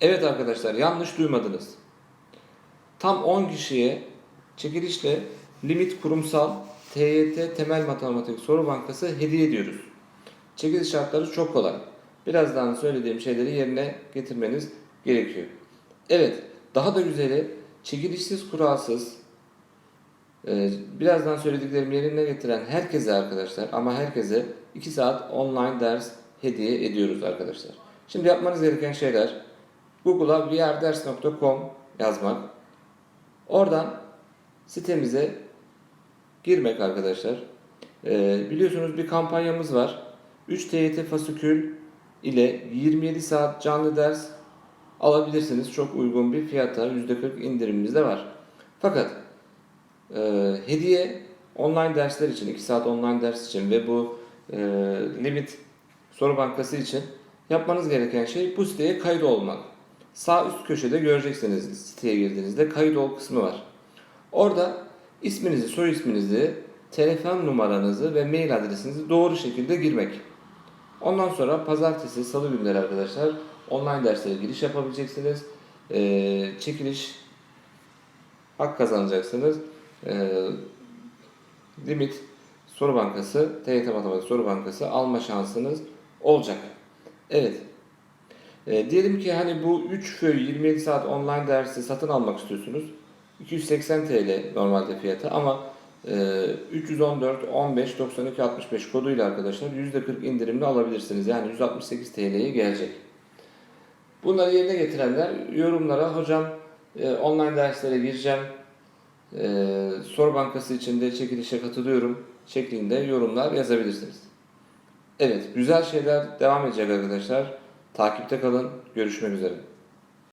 Evet arkadaşlar yanlış duymadınız. Tam 10 kişiye çekilişle limit kurumsal TYT Temel Matematik Soru Bankası hediye ediyoruz. Çekiliş şartları çok kolay. Birazdan söylediğim şeyleri yerine getirmeniz gerekiyor. Evet, daha da güzeli çekilişsiz, kuralsız, e, birazdan söylediklerimi yerine getiren herkese arkadaşlar ama herkese 2 saat online ders hediye ediyoruz arkadaşlar. Şimdi yapmanız gereken şeyler Google'a vrders.com yazmak. Oradan sitemize girmek arkadaşlar. Ee, biliyorsunuz bir kampanyamız var. 3 TYT fasikül ile 27 saat canlı ders alabilirsiniz. Çok uygun bir fiyata %40 indirimimiz de var. Fakat e, hediye online dersler için 2 saat online ders için ve bu e, limit soru bankası için yapmanız gereken şey bu siteye kayıt olmak. Sağ üst köşede göreceksiniz siteye girdiğinizde kayıt ol kısmı var. Orada isminizi, soy isminizi, telefon numaranızı ve mail adresinizi doğru şekilde girmek. Ondan sonra pazartesi, salı günleri arkadaşlar online derslere giriş yapabileceksiniz. Ee, çekiliş hak kazanacaksınız. Ee, limit soru bankası, TYT Matematik Soru Bankası alma şansınız olacak. Evet. Ee, diyelim ki hani bu 3 köy 27 saat online dersi satın almak istiyorsunuz. 280 TL normalde fiyatı ama e, 314 15 92 65 koduyla arkadaşlar %40 indirimli alabilirsiniz. Yani 168 TL'ye gelecek. Bunları yerine getirenler yorumlara hocam e, online derslere gireceğim. E, soru bankası içinde çekilişe katılıyorum şeklinde yorumlar yazabilirsiniz. Evet, güzel şeyler devam edecek arkadaşlar. Takipte kalın. Görüşmek üzere.